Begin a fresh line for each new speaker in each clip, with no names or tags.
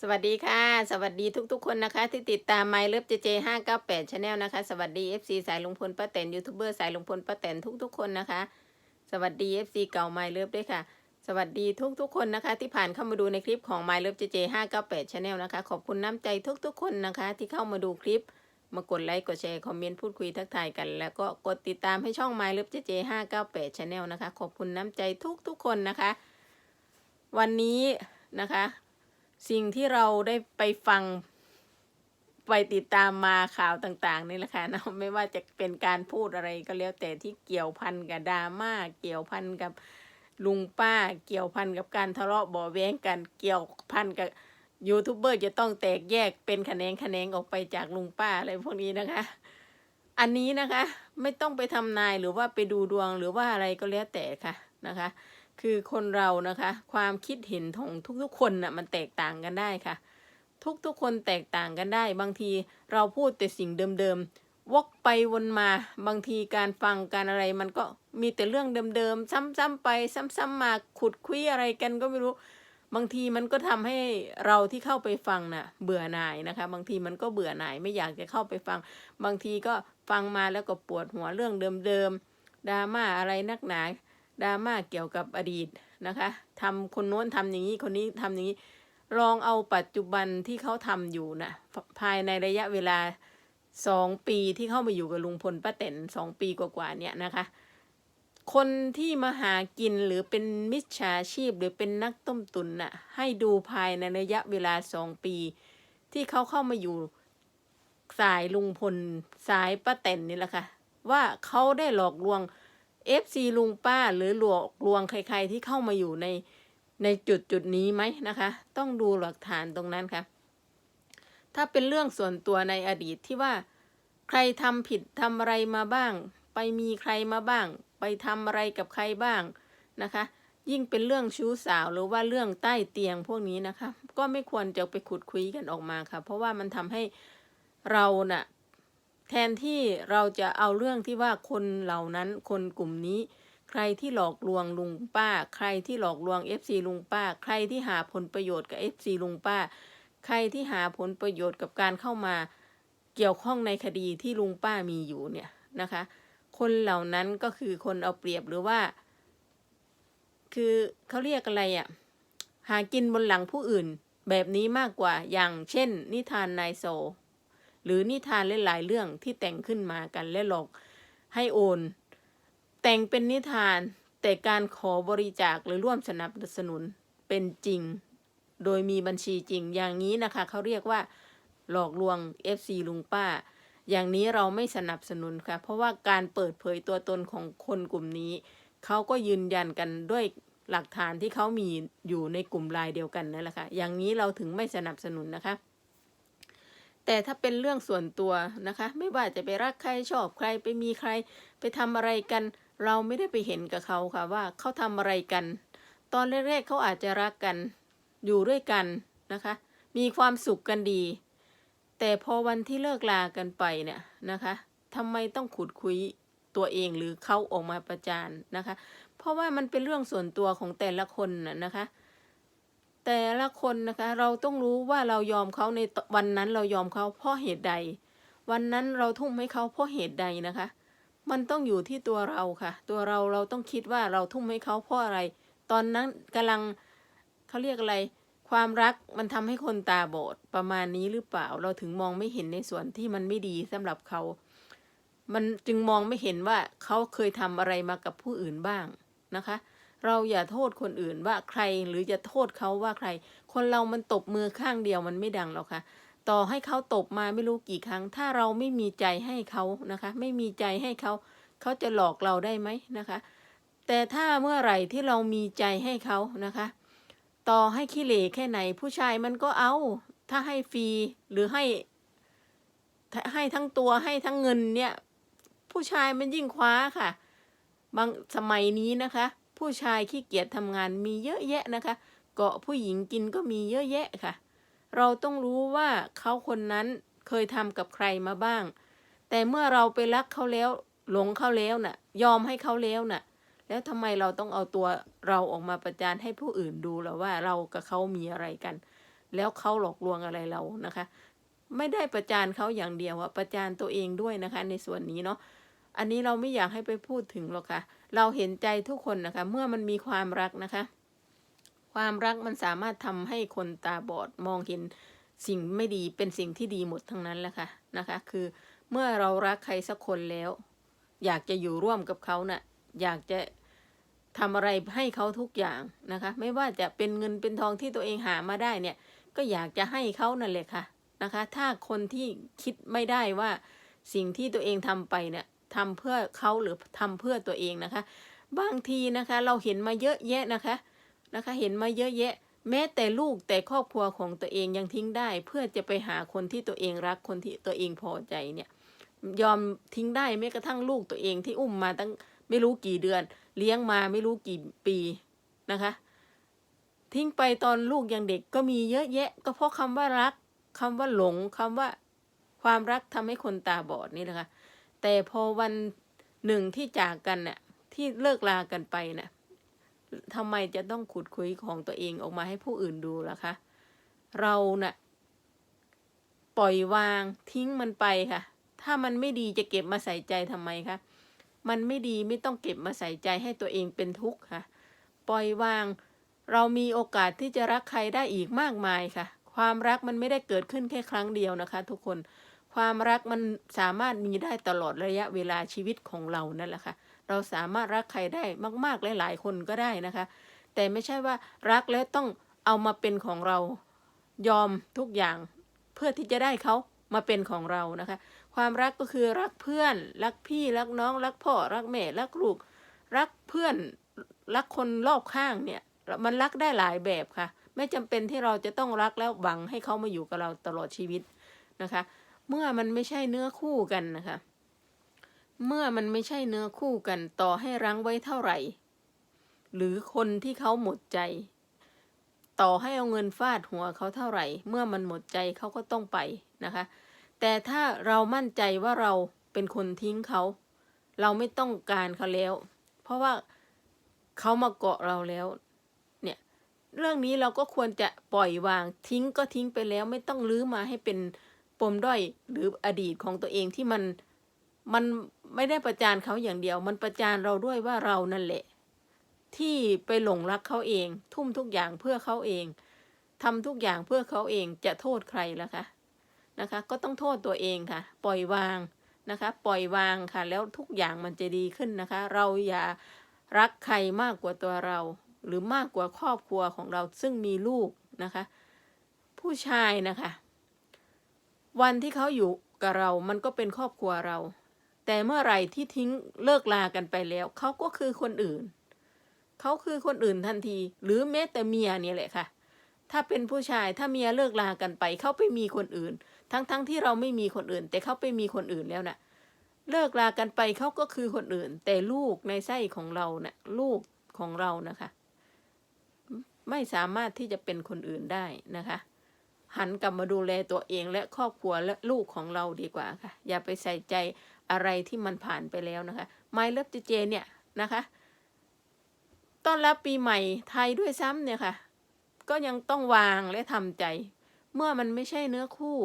สวัสดีค่ะ สวัสดีทุกๆคนนะคะ ที่ติดตาม My Love JJ 598 Channel นลนะคะ สวัสดี FC สายลุงพลป้าแตนยูทูบเบอร์สายลุงพลป้าแตนทุกๆคนนะคะ สวัสดี FC เก่า My Love ด้วยค่ะ สวัสดีทุกๆคนนะคะ ที่ผ่านเข้ามาดูในคลิปของ My Love JJ 598 Channel นลนะคะ ขอบคุณน้ำใจทุกๆคนนะคะ ที่เข้ามาดูคลิป มากดไลค์กดแชร์คอมเมนต์พูดคุยทักทายกัน แล้วก็กดติดตามให้ช่อง My Love JJ 598 Channel นะคะ ขอบคุณน้ำใจทุกๆคนนะคะ วันนี้นะคะ สิ่งที่เราได้ไปฟังไปติดตามมาข่าวต่าง ๆ นี่แหละค่ะนะไม่ว่าจะเป็นการพูดอะไรก็แล้วแต่ที่เกี่ยวพันกับดราม่าเกี่ยวพันกับลุงป้า เกี่ยวพันกับการทะเลาะเบาะแว้งกันเกี่ยวพันกับยูทูบเบอร์จะต้องแตกแยกเป็นแขนงแขนงออกไปจากลุงป้าอะไรพวกนี้นะคะ อันนี้นะคะ ไม่ต้องไปทำนายหรือว่าไปดูดวงหรือว่าอะไรก็แล้วแต่ค่ะนะคะ คือคนเรานะคะ ความคิดเห็นของทุกๆคนน่ะมันแตกต่างกันได้ค่ะ ทุกๆคนแตกต่างกันได้ บางทีเราพูดแต่สิ่งเดิมๆวกไปวนมาบางทีการฟังการอะไรมันก็มีแต่เรื่องเดิมๆซ้ำๆไป ซ้ำๆมาขุดคุยอะไรกันก็ไม่รู้ บางทีมันก็ทำให้เราที่เข้าไปฟังน่ะเบื่อหน่ายนะคะ บางทีมันก็เบื่อหน่ายไม่อยากจะเข้าไปฟัง บางทีก็ฟังมาแล้วก็ปวดหัวเรื่องเดิมๆดราม่าอะไรนักหนา ดราม่าเกี่ยวกับอดีตนะคะทำคนโน้นทำอย่างนี้คนนี้ทำอย่างนี้ ลองเอาปัจจุบันที่เขาทำอยู่นะภายในระยะเวลาสองปีที่เข้ามาอยู่กับลุงพลป้าแตนสองปีกว่าๆเนี่ยนะคะ คนที่มาหากินหรือเป็นมิจฉาชีพหรือเป็นนักต้มตุนน่ะให้ดูภายในระยะเวลาสองปี ที่เขาเข้ามาอยู่สายลุงพลสายป้าแตนนี่แหละค่ะว่าเขาได้หลอกลวง FC ลุงป้าหรือหลอกลวงใคร ๆ ที่เข้ามาอยู่ในในจุดจุดนี้ไหมนะคะ ต้องดูหลักฐานตรงนั้นค่ะ ถ้าเป็นเรื่องส่วนตัวในอดีตที่ว่า ใครทำผิดทำอะไรมาบ้าง ไปมีใครมาบ้าง ไปทำอะไรกับใครบ้างนะคะ ยิ่งเป็นเรื่องชู้สาวหรือว่าเรื่องใต้เตียงพวกนี้นะคะ ก็ไม่ควรจะไปขุดคุยกันออกมาค่ะ เพราะว่ามันทำให้เราน่ะ แทนที่เราจะเอาเรื่องที่ว่าคนเหล่านั้นคนกลุ่มนี้ ใครที่หลอกลวงลุงป้า ใครที่หลอกลวง FC ลุงป้า ใครที่หาผลประโยชน์กับ FC ลุงป้า ใครที่หาผลประโยชน์กับการเข้ามาเกี่ยวข้องในคดีที่ลุงป้ามีอยู่เนี่ยนะคะ คนเหล่านั้นก็คือคนเอาเปรียบหรือว่า คือเขาเรียกอะไรอะ่ะหากินบนหลังผู้อื่นแบบนี้มากกว่าอย่างเช่น นิทานนายโซ หรือนิทานหลายๆเรื่องที่แต่งขึ้นมากันและหลอกให้โอน แต่งเป็นนิทานแต่การขอบริจาคหรือร่วมสนับสนุนเป็นจริง โดยมีบัญชีจริงอย่างนี้นะคะเขาเรียกว่าหลอกลวง FC ลุงป้า อย่างนี้เราไม่สนับสนุนค่ะ เพราะว่าการเปิดเผยตัวตนของคนกลุ่มนี้ เขาก็ยืนยันกันด้วยหลักฐานที่เขามีอยู่ในกลุ่มลน์เดียวกันนั่นแหละค่ะ อย่างนี้เราถึงไม่สนับสนุนนะคะ แต่ถ้าเป็นเรื่องส่วนตัวนะคะ ไม่ว่าจะไปรักใครชอบใครไปมีใคร ไปทำอะไรกัน เราไม่ได้ไปเห็นกับเขาค่ะว่าเขาทำอะไรกัน ตอนแรกๆเขาอาจจะรักกัน อยู่ด้วยกันนะคะ มีความสุขกันดี แต่พอวันที่เลิกลากันไปเนี่ยนะคะทำไมต้องขุดคุยตัวเองหรือเขาออกมาประจานนะคะ เพราะว่ามันเป็นเรื่องส่วนตัวของแต่ละคนนะคะ แต่ละคนนะคะเราต้องรู้ว่าเรายอมเขาในวันนั้นเรายอมเขาเพราะเหตุใด วันนั้นเราทุ่มให้เขาเพราะเหตุใดนะคะ มันต้องอยู่ที่ตัวเราค่ะ ตัวเราเราต้องคิดว่าเราทุ่มให้เขาเพราะอะไร ตอนนั้นกำลังเขาเรียกอะไร ความรักมันทำให้คนตาบอดประมาณนี้หรือเปล่า เราถึงมองไม่เห็นในส่วนที่มันไม่ดีสำหรับเขา มันจึงมองไม่เห็นว่าเขาเคยทำอะไรมากับผู้อื่นบ้างนะคะ เราอย่าโทษคนอื่นว่าใครหรือจะโทษเขาว่าใคร คนเรามันตบมือข้างเดียวมันไม่ดังหรอกค่ะ ต่อให้เขาตบมาไม่รู้กี่ครั้ง ถ้าเราไม่มีใจให้เขานะคะ ไม่มีใจให้เขา เขาจะหลอกเราได้ไหมนะคะ แต่ถ้าเมื่อไหร่ที่เรามีใจให้เขานะคะ ต่อให้ขี้เหร่แค่ไหน ผู้ชายมันก็เอา ถ้าให้ฟรีหรือให้ ให้ทั้งตัวให้ทั้งเงินเนี่ย ผู้ชายมันยิ่งคว้าค่ะ บางสมัยนี้นะคะ ผู้ชายขี้เกียจทำงานมีเยอะแยะนะคะ เกาะผู้หญิงกินก็มีเยอะแยะค่ะ เราต้องรู้ว่าเขาคนนั้นเคยทำกับใครมาบ้าง แต่เมื่อเราไปรักเขาแล้ว หลงเขาแล้วน่ะ ยอมให้เขาแล้วน่ะ แล้วทำไมเราต้องเอาตัวเราออกมาประจานให้ผู้อื่นดูล่ะว่าเรากับเขามีอะไรกัน แล้วเขาหลอกลวงอะไรเรานะคะ ไม่ได้ประจานเขาอย่างเดียวอะประจานตัวเองด้วยนะคะ ในส่วนนี้เนาะ อันนี้เราไม่อยากให้ไปพูดถึงหรอกค่ะ เราเห็นใจทุกคนนะคะ เมื่อมันมีความรักนะคะ ความรักมันสามารถทำให้คนตาบอดมองเห็นสิ่งไม่ดีเป็นสิ่งที่ดีหมดทั้งนั้นแหละค่ะนะคะ คือเมื่อเรารักใครสักคนแล้ว อยากจะอยู่ร่วมกับเขาน่ะอยากจะทำอะไรให้เขาทุกอย่างนะคะ ไม่ว่าจะเป็นเงินเป็นทองที่ตัวเองหามาได้เนี่ย ก็อยากจะให้เขานั่นแหละค่ะนะคะ ถ้าคนที่คิดไม่ได้ว่าสิ่งที่ตัวเองทำไปเนี่ย ทำเพื่อเขาหรือทำเพื่อตัวเองนะคะ บางทีนะคะเราเห็นมาเยอะแยะนะคะนะคะ เห็นมาเยอะแยะ แม้แต่ลูกแต่ครอบครัวของตัวเองยังทิ้งได้ เพื่อจะไปหาคนที่ตัวเองรักคนที่ตัวเองพอใจเนี่ยยอมทิ้งได้แม้กระทั่งลูกตัวเองที่อุ้มมาตั้งไม่รู้กี่เดือน เลี้ยงมาไม่รู้กี่ปีนะคะ ทิ้งไปตอนลูกยังเด็กก็มีเยอะแยะ ก็เพราะคำว่ารักคำว่าหลงคำว่าความรักทำให้คนตาบอดนี่นะคะ แต่พอวันหนึ่งที่จากกันเนี่ยที่เลิกลากันไปเนี่ยทำไมจะต้องขุดคุยของตัวเองออกมาให้ผู้อื่นดูล่ะคะ เราน่ะ ปล่อยวางทิ้งมันไปค่ะ ถ้ามันไม่ดีจะเก็บมาใส่ใจทำไมคะ มันไม่ดีไม่ต้องเก็บมาใส่ใจให้ตัวเองเป็นทุกข์ค่ะ ปล่อยวาง เรามีโอกาสที่จะรักใครได้อีกมากมายค่ะ ความรักมันไม่ได้เกิดขึ้นแค่ครั้งเดียวนะคะ ทุกคน ความรักมันสามารถมีได้ตลอดระยะเวลาชีวิตของเรานั่นแหละค่ะ เราสามารถรักใครได้มากๆหลายๆคนก็ได้นะคะ แต่ไม่ใช่ว่ารักแล้วต้องเอามาเป็นของเรายอมทุกอย่างเพื่อที่จะได้เขามาเป็นของเรานะคะ ความรักก็คือรักเพื่อน รักพี่รักน้อง รักพ่อรักแม่รักลูก รักเพื่อนรักคนรอบข้างเนี่ย มันรักได้หลายแบบค่ะ ไม่จำเป็นที่เราจะต้องรักแล้วหวังให้เขามาอยู่กับเราตลอดชีวิตนะคะ เมื่อมันไม่ใช่เนื้อคู่กันนะคะ เมื่อมันไม่ใช่เนื้อคู่กัน ต่อให้รั้งไว้เท่าไหร่ หรือคนที่เขาหมดใจ ต่อให้เอาเงินฟาดหัวเขาเท่าไหร่ เมื่อมันหมดใจเขาก็ต้องไปนะคะ แต่ถ้าเรามั่นใจว่าเราเป็นคนทิ้งเขา เราไม่ต้องการเขาแล้ว เพราะว่าเขามาเกาะเราแล้ว เนี่ย เรื่องนี้เราก็ควรจะปล่อยวางทิ้งก็ทิ้งไปแล้ว ไม่ต้องลื้อมาให้เป็น มด้อยหรืออดีตของตัวเองที่มันมันไม่ได้ประจานเขาอย่างเดียว มันประจานเราด้วยว่าเรานั่นแหละ ที่ไปหลงรักเขาเอง ทุ่มทุกอย่างเพื่อเขาเองทำทุกอย่างเพื่อเขาเองจะโทษใครล่ะคะนะคะ ก็ต้องโทษตัวเองค่ะ ปล่อยวางนะคะ ปล่อยวางค่ะ แล้วทุกอย่างมันจะดีขึ้นนะคะ เราอย่ารักใครมากกว่าตัวเรา หรือมากกว่าครอบครัวของเราซึ่งมีลูกนะคะ ผู้ชายนะคะ วันที่เขาอยู่กับเรา มันก็เป็นครอบครัวเรา แต่เมื่อไหร่ที่ทิ้งเลิกลากันไปแล้ว เขาก็คือคนอื่น เขาคือคนอื่นทันที หรือแม้แต่เมียเนี่ยแหละค่ะ ถ้าเป็นผู้ชายถ้าเมียเลิกลากันไป เขาไปมีคนอื่น ทั้งๆทที่เราไม่มีคนอื่น แต่เขาไปมีคนอื่นแล้วน่ะ เลิกลากันไปเขาก็คือคนอื่น แต่ลูกในไส้ของเรานะ่ะลูกของเรานะคะ ไม่สามารถที่จะเป็นคนอื่นได้นะคะ หันกลับมาดูแลตัวเองและครอบครัวและลูกของเราดีกว่าค่ะ อย่าไปใส่ใจอะไรที่มันผ่านไปแล้วนะคะไมเลิฟเจเจเนี่ยนะคะต้อนรับปีใหม่ไทยด้วยซ้ำเนี่ยค่ะ ก็ยังต้องวางและทำใจ เมื่อมันไม่ใช่เนื้อคู่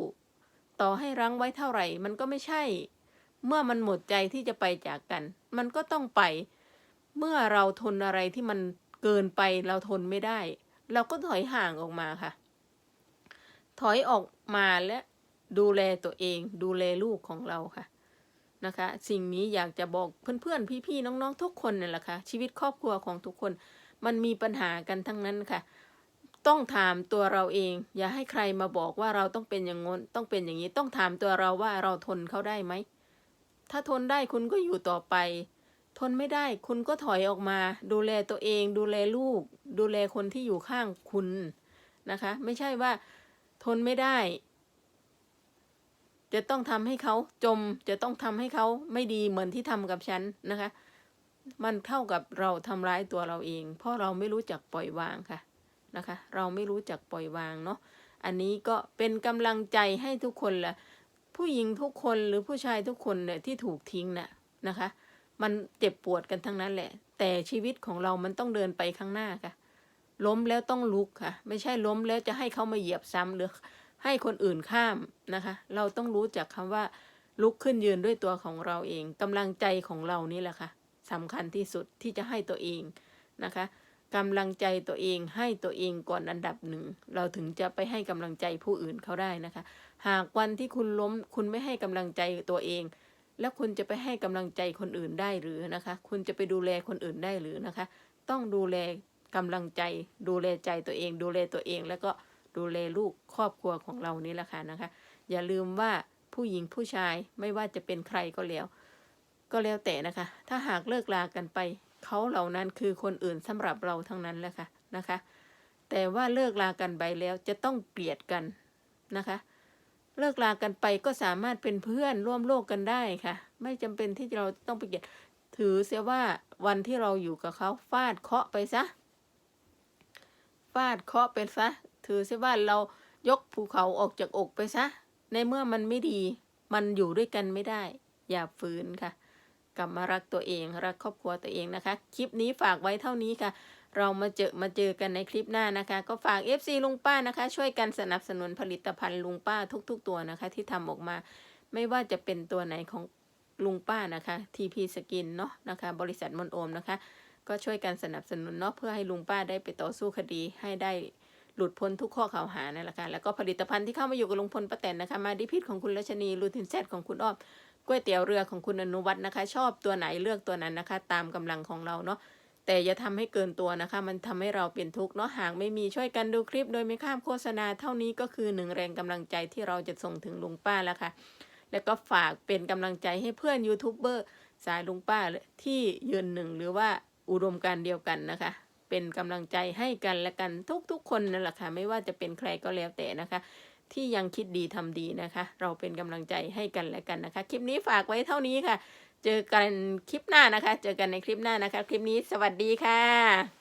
ต่อให้รั้งไว้เท่าไหร่ มันก็ไม่ใช่ เมื่อมันหมดใจที่จะไปจากกัน มันก็ต้องไป เมื่อเราทนอะไรที่มันเกินไปเราทนไม่ได้ เราก็ถอยห่างออกมาค่ะ ถอยออกมาและดูแลตัวเอง ดูแลลูกของเราค่ะนะคะ สิ่งนี้อยากจะบอกเพื่อนๆ พี่ๆ น้องๆ ทุกคนนี่แหละค่ะ ชีวิตครอบครัวของทุกคน มันมีปัญหากันทั้งนั้นค่ะ ต้องถามตัวเราเอง อย่าให้ใครมาบอกว่าเราต้องเป็นอย่างงนต้องเป็นอย่างนี้ต้องถามตัวเราว่าเราทนเขาได้ไหม ถ้าทนได้คุณก็อยู่ต่อไป ทนไม่ได้คุณก็ถอยออกมา ดูแลตัวเอง ดูแลลูก ดูแลคนที่อยู่ข้างคุณนะคะ ไม่ใช่ว่า ทนไม่ได้ จะต้องทำให้เขาจม จะต้องทำให้เขาไม่ดีเหมือนที่ทำกับฉันนะคะ มันเท่ากับเราทำร้ายตัวเราเอง เพราะเราไม่รู้จักปล่อยวางค่ะนะคะ เราไม่รู้จักปล่อยวางเนาะ อันนี้ก็เป็นกำลังใจให้ทุกคนละผู้หญิงทุกคนหรือผู้ชายทุกคนเนี่ยที่ถูกทิ้งน่ะนะคะ มันเจ็บปวดกันทั้งนั้นแหละ แต่ชีวิตของเรามันต้องเดินไปข้างหน้าค่ะ ล้มแล้วต้องลุกค่ะ ไม่ใช่ล้มแล้วจะให้เขามาเหยียบซ้ำหรือให้คนอื่นข้ามนะคะ เราต้องรู้จักคำว่าลุกขึ้นยืนด้วยตัวของเราเองกำลังใจของเรานี่แหละค่ะสำคัญที่สุดที่จะให้ตัวเองนะคะกำลังใจตัวเองให้ตัวเองก่อนอันดับหนึ่ง เราถึงจะไปให้กำลังใจผู้อื่นเขาได้นะคะ หากวันที่คุณล้มคุณไม่ให้กำลังใจตัวเอง แล้วคุณจะไปให้กำลังใจคนอื่นได้หรือนะคะ คุณจะไปดูแลคนอื่นได้หรือนะคะ ต้องดูแล กำลังใจดูแลใจตัวเอง ดูแลตัวเอง แล้วก็ดูแลลูกครอบครัวของเรานี่แหละค่ะนะคะ อย่าลืมว่าผู้หญิงผู้ชายไม่ว่าจะเป็นใครก็แล้ว ก็แล้วแต่นะคะ ถ้าหากเลิกลากันไปเขาเหล่านั้นคือคนอื่นสำหรับเราทั้งนั้นแหละค่ะนะคะ แต่ว่าเลิกลากันไปแล้วจะต้องเกลียดกันนะคะ เลิกลากันไปก็สามารถเป็นเพื่อนร่วมโลกกันได้ค่ะ ไม่จำเป็นที่เราต้องไปเกลียดถือเสียว่าวันที่เราอยู่กับเขาฟาดเคาะไปซะ ฟาดเคาะไปซะ ถือเสียว่าเรายกภูเขาออกจากอกไปซะ ในเมื่อมันไม่ดี มันอยู่ด้วยกันไม่ได้ อย่าฝืนค่ะ กลับมารักตัวเอง รักครอบครัวตัวเองนะคะ คลิปนี้ฝากไว้เท่านี้ค่ะ เรามาเจอมาเจอกันในคลิปหน้านะคะ ก็ฝาก FC ลุงป้านะคะ ช่วยกันสนับสนุนผลิตภัณฑ์ลุงป้าทุก ๆ ตัวนะคะ ที่ทำออกมา ไม่ว่าจะเป็นตัวไหนของลุงป้านะคะ TP Skin เนาะนะคะ บริษัทมนโอมนะคะ ก็ช่วยกันสนับสนุนเนาะเพื่อให้ลุงป้าได้ไปต่อสู้คดีให้ได้หลุดพ้นทุกข้อกล่าวหานั่นแหละค่ะแล้วก็ผลิตภัณฑ์ที่เข้ามาอยู่กับลุงพลป้าแตนนะคะ มาดิพิษของคุณรัชนีลูทินแซดของคุณอ้อมก๋วยเตี๋ยวเรือของคุณอนุวัฒน์นะคะ ชอบตัวไหนเลือกตัวนั้นนะคะ ตามกำลังของเราเนาะแต่อย่าทำให้เกินตัวนะคะ มันทำให้เราเป็นทุกข์เนาะหากไม่มีช่วยกันดูคลิป โดยไม่ข้ามโฆษณาเท่านี้ก็คือหนึ่งแรงกำลังใจที่เราจะส่งถึงลุงป้าแล้วค่ะ แล้วก็ฝากเป็นกำลังใจให้เพื่อนยูทูบเบอร์สายลุงป้าที่ยืนหนึ่งหรือว่า อุดมการเดียวกันนะคะ เป็นกำลังใจให้กันและกันทุกๆคนนั่นแหละค่ะ ไม่ว่าจะเป็นใครก็แล้วแต่นะคะ ที่ยังคิดดีทำดีนะคะ เราเป็นกำลังใจให้กันและกันนะคะ คลิปนี้ฝากไว้เท่านี้ค่ะ เจอกันคลิปหน้านะคะ เจอกันในคลิปหน้านะคะ คลิปนี้สวัสดีค่ะ